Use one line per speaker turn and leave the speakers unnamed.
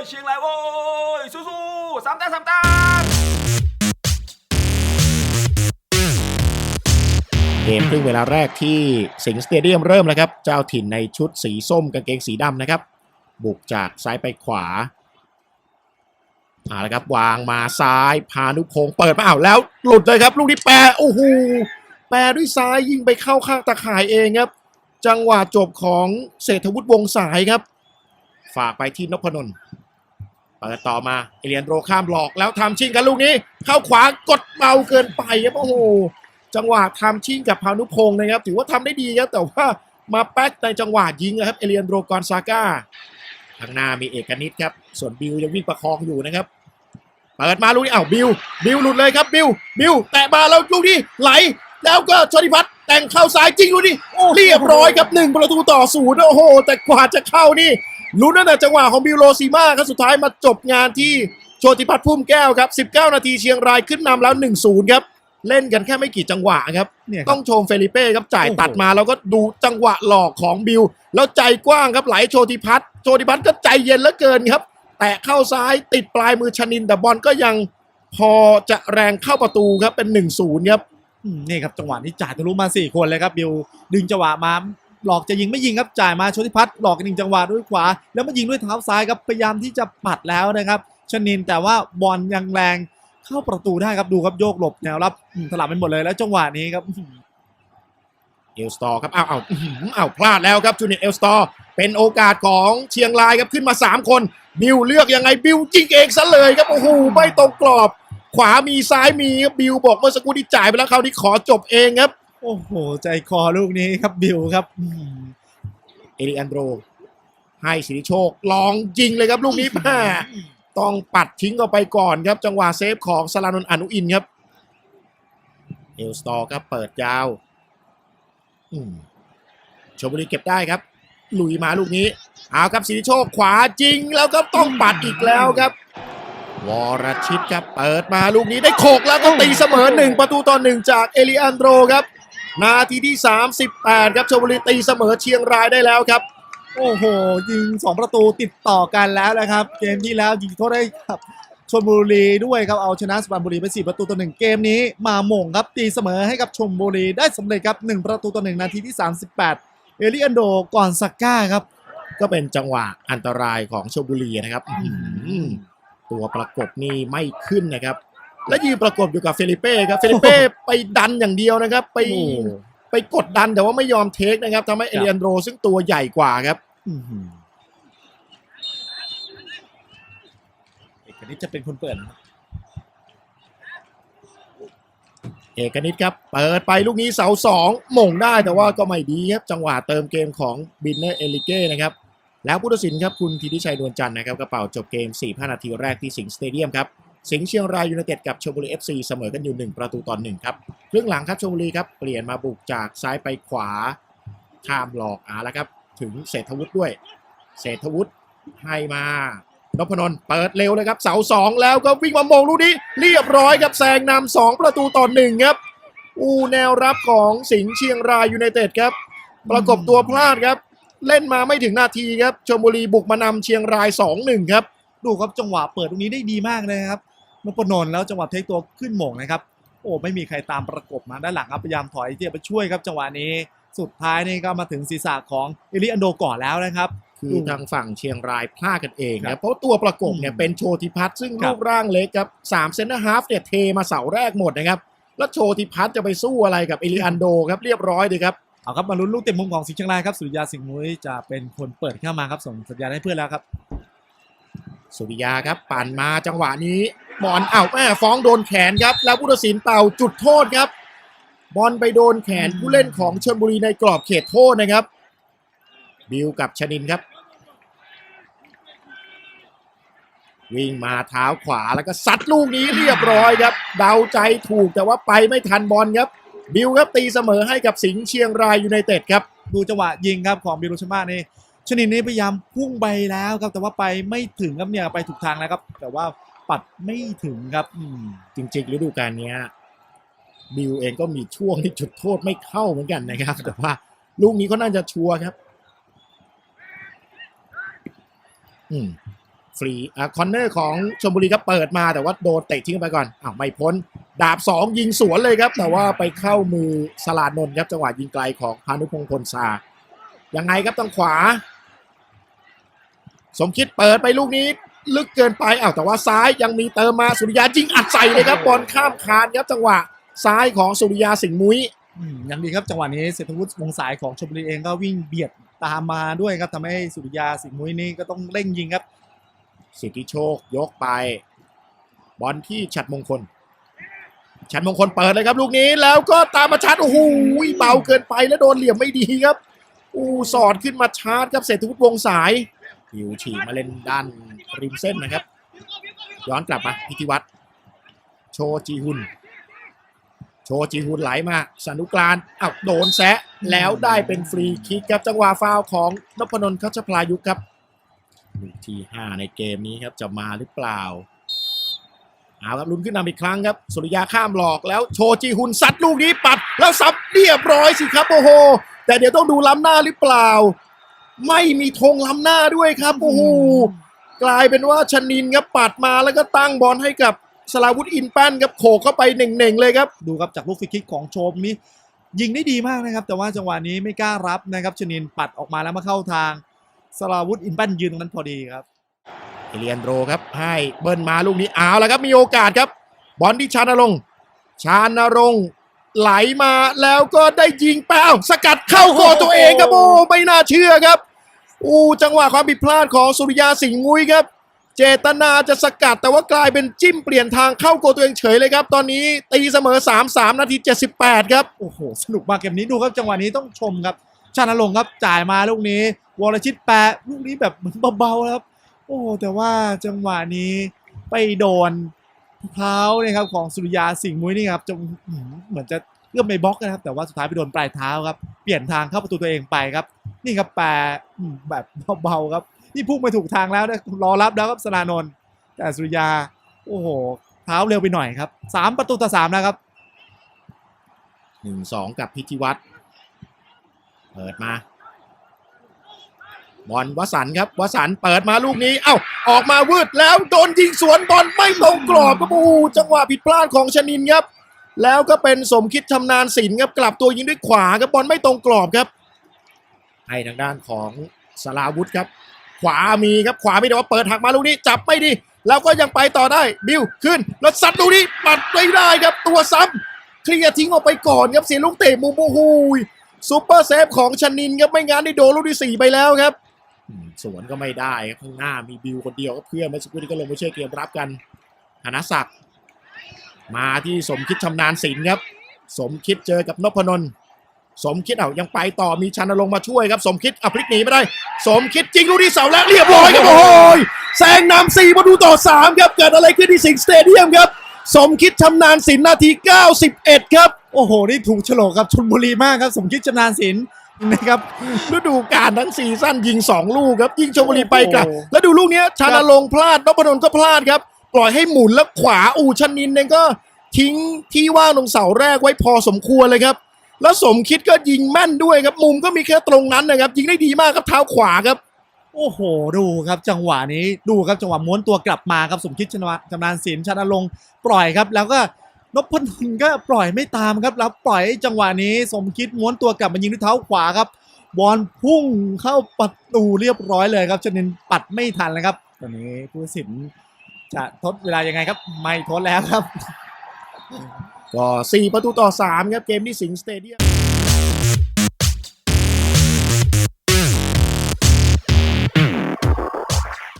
ยเชียงรายโว้ยสู้ๆสามแต้มสามแต้ม
เกมครึ่งเวลาแรกที่สิงห์สเตเดียมเริ่มแล้วครับ เจ้าถิ่นในชุดสีส้มกางเกงสีดำนะครับ บุกจากซ้ายไปขวาเอาละครับ วางมาซ้าย พานุพงศ์เปิดมาอ้าวแล้ว หลุดเลยครับ ลูกนี้แปรโอ้โหแปรด้วยซ้ายยิงไปเข้าข้างตะข่ายเองครับ จังหวะจบของเศรษฐวุฒิวงสายครับ ฝากไปที่นพนนท์ เปิดต่อมาเอเลียนโรข้ามหลอกแล้วทำชิงกันลูกนี้ เข้าขวากดเบาเกินไปครับโอ้โหจังหวะทำชิงกับพานุพงศ์นะครับ ถือว่าทำได้ดีครับแต่ว่ามาแป๊กในจังหวะยิงนะครับเอเลียนโรกอนซาก้าข้างหน้ามีเอกนิตครับ ส่วนบิวยังวิ่งประคองอยู่นะครับเปิดมาลูกนี้อ้าวบิว บิวหลุดเลยครับบิว บิว แตะมาแล้วลูกนี้ไหล แล้วก็ชนิพัฒน์แต่งเข้าซ้ายจริงลูกนี้เรียบร้อยครับหนึ่งประตูต่อศูนย์โอ้โห แต่กว่าจะเข้านี่ ลุ้นตั้งแต่จังหวะของบิวโรซีมาครับสุดท้ายมาจบงานที่โชติพัฒน์พุ่มแก้วครับ 19 นาทีเชียงรายขึ้นนำแล้ว 1-0 ครับ เล่นกันแค่ไม่กี่จังหวะครับ
เนี่ยค
ต้
รั
อบงชมเฟลิเป้ครับจ่าย
โอ้โห
ตัดมาแล้วก็ดูจังหวะหลอกของบิวแล้วใจกว้างครับไหลโชติพัฒน์โชติพัฒน์ก็ใจเย็นเหลือเกินครับ แตะเข้าซ้ายติดปลายมือชนินแต่บอลก็ยังพอจะแรงเข้าประตูครับเป็น 1-0 ครับ
อืมนี่ครับจังหวะนี้จ่ายทะลุมา4คนเลยครับบิวดึงจังหวะมา หลอกจะยิงไม่ยิงครับจ่ายมาชติพัฒน์หลอกกหนึ่งจังหวะด้วยขวา แล้วมายิงด้วยเท้าซ้ายครับพยายามที่จะปัดแล้วนะครับชนินแต่ว่าบอลยังแรงเข้าประตูได้ครับดูครับโยกหลบแนวรับอืมสลับไปหมดเลยแล้วจังหวะนี้ครับ
เอลสตอร์ครับอ้าวอ้าวอ้าวพลาดแล้วครับจูเนียร์เอลสตอร์เป็นโอกาสของเชียงรายครับขึ้นมา 3 คน บิวเลือกยังไงบิวยิงเองซะเลยครับโอ้โหไม่ตรงกรอบ ขวามีซ้ายมีบบิวบอกเมื่อสักครู่ที่จ่ายไปแล้วคราวนี้ขอจบเองครับ
โอ้โห ใจคอลูกนี้ครับบิวครับอื้อหือ
เอริอันโดรให้สิริโชค ลองยิงเลยครับ ลูกนี้แม่ต้องปัดทิ้งออกไปก่อนครับ จังหวะเซฟของสลานนท์อนุอินครับ เอลสตอร์ครับเปิดยาวอืมชมบุรีเก็บได้ครับ ลุยมาลูกนี้ เอาครับสิริโชคขวาจริงแล้วก็ต้องปัดอีกแล้วครับ วรชิตครับเปิดมาลูกนี้ได้โขกแล้วก็ตีเสมอหนึ่งประตูต่อหนึ่งจากเอลิอันโดรครับ นาทีที่ 38 ครับชมบุรีตีเสมอเชียงรายได้แล้วครับ
โอ้โห ยิง 2 ประตูติดต่อกันแล้วนะครับ เกมที่แล้วยิงโทษได้ครับชลบุรีด้วยครับเอาชนะสุพรรณบุรีไป 4 ประตูต่อ1เกมนี้มาหม่งครับตีเสมอให้กับชลบุรีได้สำเร็จครับ 1 ประตูต่อ1นาทีที่ 38 เอลิอันโดก่อนซักก้าครับ
ก็เป็นจังหวะอันตรายของชลบุรีนะครับอื้อหือตัวประกบนี่ไม่ขึ้นนะครับ และยืนประกบอยู่กับเฟลิเป้ครับเฟลิเป้ไปดันอย่างเดียวนะครับ ไป
โอ้
ไปกดดันแต่ว่าไม่ยอมเทคนะครับทำให้เอเลียนโดรซึ่งตัวใหญ่กว่าครับ
อื้อหือเอกนิดจะเป็นคนเปิดนะครับ
เอกนิตครับ เปิดไปลูกนี้เสาสองหม่งได้แต่ว่าก็ไม่ดีครับ จังหวะเติมเกมของบินเนอร์เอลิเก้นะครับ แล้วผู้ตัดสินครับคุณธีทิชัยนวลจันทร์นะครับกระเป๋าจบเกม4นาทีแรกที่สิงห์สเตเดียมครับ สิงห์เชียงรายยูไนเต็ดกับชลบุรี FC เสมอกันอยู่ 1 ประตูต่อ1ครับครึ่งหลังครับชลบุรีครับเปลี่ยนมาบุกจากซ้ายไปขวาข้ามหลอกอาแล้วครับ ถึงเศรษฐวุฒิด้วย เศรษฐวุฒิให้มานพนน์เปิดเร็วเลยครับ เสาสองแล้วก็วิ่งมามงลูกนี้ เรียบร้อยครับแซงนำสองประตูต่อหนึ่งครับ อูแนวรับของสิงห์เชียงรายยูไนเต็ดครับ ประกบตัวพลาดครับ เล่นมาไม่ถึงนาทีครับชลบุรีบุกมานำเชียงราย 2-1 ครับ
ดูครับจังหวะเปิดตรงนี้ได้ดีมากเลยครับนพนนท์แล้วจังหวะเทคตัวขึ้นหม่งนะครับ โอ้ไม่มีใครตามประกบมาด้านหลังครับพยายามถอยที่จะไปช่วยครับ จังหวะนี้สุดท้ายนี่ก็มาถึงศีรษะของเอลิอันโดก่อนแล้วนะครับ
คือทางฝั่งเชียงรายพลาดกันเอง
ครั
นะ
บ
เพราะตัวประกบเนี่ย
อืม
เป็นโชติพัฒน์ซึ่ง
ครับ
รูปร่างเล็กครับสามเซนต์ฮาฟเนี่ยเทมาเสาแรกหมดนะครับ แล้วโชติพัฒน์จะไปสู้อะไรกับเอลิอันโดครับเรียบร้อยเลยครับ
เอาครับมาลุ้นลูกเต็มมุมของสิงห์เชียงรายครับสุริยาสิงห์มุ้ยจะเป็นคนเปิดเข้ามาครับส่งสัญญาณให้เพื่อนแล้วครับ
สุริยาครับปั่นมาจังหวะนี้บอลอ้าวแม่ฟ้องโดนแขนครับ แล้วผู้ตัดสินเป่าจุดโทษครับ บอลไปโดนแขนผู้เล่นของชลบุรีในกรอบเขตโทษนะครับ บิวกับชนินครับ วิ่งมาเท้าขวาแล้วก็ซัดลูกนี้เรียบร้อยครับ เดาใจถูกแต่ว่าไปไม่ทันบอลครับ บิวครับตีเสมอให้กับสิงห์เชียงรายยูไนเต็ดครับ
ดูจังหวะยิงครับของบิรุชมานี่ ชนินนี่พยายามพุ่งไปแล้วครับ แต่ว่าไปไม่ถึงครับเนี่ยไปถูกทางแล้วครับ แต่ว่าปัดไม่ถึงครับอืม
จริงๆฤดูกาลนี้บิวเองก็มีช่วงที่จุดโทษไม่เข้าเหมือนกันนะครับ แต่ว่าลูกนี้ก็น่าจะชัวร์ครับ อืมฟรีอะคอนเนอร์ของชลบุรีก็เปิดมาแต่ว่าโดนเตะทิ้งไปก่อนอ้าวไม่พ้น ดาบสองยิงสวนเลยครับ แต่ว่าไปเข้ามือสลาดนนท์ครับจังหวะยิงไกลของพานุพงศ์พลซายังไงครับทางขวา สมคิดเปิดไปลูกนี้ ลึกเกินไปอ้าวแต่ว่าซ้ายยังมีเติมมาสุริยายิงอัดใส่เลยครับบอลข้ามคานครับจังหวะซ้ายของสุริยาสิงห์มุ้ย
อืมยังดีครับจังหวะนี้เศรษฐวุฒิวงสายของชมบุรีเองก็วิ่งเบียดตามมาด้วยครับทำให้สุริยาสิงห์มุ้ยนี่ก็ต้องเร่งยิงครับ
สิทธิโชคยกไป บอลที่ฉัดมงคล ฉัดมงคลเปิดเลยครับ ลูกนี้แล้วก็ตามมาชาร์จโอ้โหเบาเกินไปแล้วโดนเหลี่ยมไม่ดีครับ อู้สอดขึ้นมาชาร์จครับเศรษฐวุฒิวงสาย หิวฉีกมาเล่นด้านริมเส้นนะครับ ย้อนกลับมาพิธีวัตรโชจีฮุน โชจีฮุนไหลมาสนุกรานอ้าวโดนแซะแล้วได้เป็นฟรีคิกครับจังหวะฟาวของนพนนท์คัชพลายุครับลูกที่5ในเกมนี้ครับจะมาหรือเปล่าเอาครับลุ้นขึ้นนำอีกครั้งครับ สุริยาข้ามหลอกแล้วโชจีฮุนซัดลูกนี้ปัด แล้วซับเรียบร้อยสิครับโอ้โห แต่เดี๋ยวต้องดูล้ำหน้าหรือเปล่า ไม่มีธงล้ำหน้าด้วยครับโอ้โหกลายเป็นว่าชนินครับปัดมาแล้วก็ตั้งบอลให้กับสลาวุธอินแป้นครับโขกเข้าไปเน่งๆเลยครับ
ดูครับจากลูกฟรีคิกของโชมนี้ยิงได้ดีมากนะครับ แต่ว่าจังหวะนี้ไม่กล้ารับนะครับชนินปัดออกมาแล้วมาเข้าทางสลาวุธอินแป้นยืนตรงนั้นพอดีครับ
เอเลียนโรครับ ให้เบิ้ลมาลูกนี้เอาแล้วครับมีโอกาสครับ บอลที่ชานรงค์ชานรงค์ไหลมาแล้วก็ได้ยิงเป้าสกัดเข้าโกลตัวเองครับโอ้ไม่น่าเชื่อครับ อู้จังหวะความผิดพลาดของสุริยาสิงห์มุ้ยครับ เจตนาจะสกัดแต่ว่ากลายเป็นจิ้มเปลี่ยนทางเข้าโกตัวเองเฉยเลยครับ ตอนนี้ตีเสมอ 3-3 นาที 78 ครับ
โอ้โห สนุกมากเกมนี้ดูครับจังหวะนี้ต้องชมครับ ชานาลงค์ครับจ่ายมาลูกนี้ วรชิตแปะลูกนี้แบบเหมือนเบาๆครับ โอ้แต่ว่าจังหวะนี้ไปโดนเท้าเนี่ยครับของสุริยาสิงห์มุ้ยนี่ครับจงเหมือนจะ เอื้อมไปบล็อกนะครับ แต่ว่าสุดท้ายไปโดนปลายเท้าครับ เปลี่ยนทางเข้าประตูตัวเองไปครับ นี่ครับแปะอืมแบบเบาๆครับ นี่พุ่งไปถูกทางแล้วนะรอรับแล้วครับสนานนท์แต่สุริยา โอ้โห เท้าเร็วไปหน่อยครับสามประตูต่อสามแล้วครับ
1-2กับพิธีวัตรเปิดมาบอลวสันครับวสันเปิดมาลูกนี้ เอ้า ออกมาวืดแล้วโดนยิงสวนบอลไม่ตรงกรอบครับโอ้โหจังหวะผิดพลาดของชนินครับ แล้วก็เป็นสมคิดชำนาญศิลป์ครับกลับตัวยิงด้วยขวาครับบอลไม่ตรงกรอบครับ ให้ทางด้านของสลาวุธครับ ขวามีครับขวาไม่ได้ว่าเปิดหักมาลูกนี้จับไม่ดี แล้วก็ยังไปต่อได้บิวขึ้น แล้วซัดลูกนี้ปัดไม่ได้ครับตัวซ้ำเคลียร์ทิ้งออกไปก่อนครับเสียลูกเตะมุมโอ้โหซูเปอร์เซฟของชนินครับไม่งั้นได้โดนลูกที่สี่ไปแล้วครับสวนก็ไม่ได้ครับข้างหน้ามีบิวคนเดียวก็เพื่อนเมื่อสักครู่นี้ก็ลงมาช่วยเกมรับกันธนศักดิ์ มาที่สมคิดชำนาญศิลป์ครับ สมคิดเจอกับนพนนท์สมคิดเอายังไปต่อมีชันลงค์มาช่วยครับ สมคิดเอาพลิกหนีไม่ได้ สมคิดจริงลูกที่เสาแล้วเรียบร้อยครับโอ้โหแซงนำสี่ประตูต่อสามครับเกิดอะไรขึ้นที่สิงห์สเตเดียมครับสมคิดชำนาญศิลป์นาที 91 ครับ
โอ้โห นี่ถูกโฉลกกับชนบุรีมากครับ สมคิดจำนานศิลป์นะครับ
ฤดูกาลทั้งซีซั่นยิง 2 ลูกครับ ยิงชลบุรีไปกลับ
โอ้โห
แล้วดูลูกเนี้ยชานาลงค์พลาดนพดลก็พลาดครับ ปล่อยให้หมุนแล้วขวาอูชนินเองก็ ทิ้งที่ว่างตรงเสาแรกไว้พอสมควรเลยครับ แล้วสมคิดก็ยิงแม่นด้วยครับ มุมก็มีแค่ตรงนั้นนะครับ ยิงได้ดีมากครับเท้าขวาครับ
โอ้โห ดูครับจังหวะนี้ดูครับจังหวะม้วนตัวกลับมาครับสมคิดชนะจำนานศิลป์ชนะลงปล่อยครับ แล้วก็นพดลก็ปล่อยไม่ตามครับแล้วปล่อยจังหวะนี้สมคิดม้วนตัวกลับมายิงด้วยเท้าขวาครับบอลพุ่งเข้าประตูเรียบร้อยเลยครับชนินปัดไม่ทันเลยครับ ตอนนี้ผู้ตัดสินจะทดเวลายังไงครับ ไม่ทดแล้วครับ
ก็4ประตูต่อ 3 ครับ เกมที่สิงสเตเดียม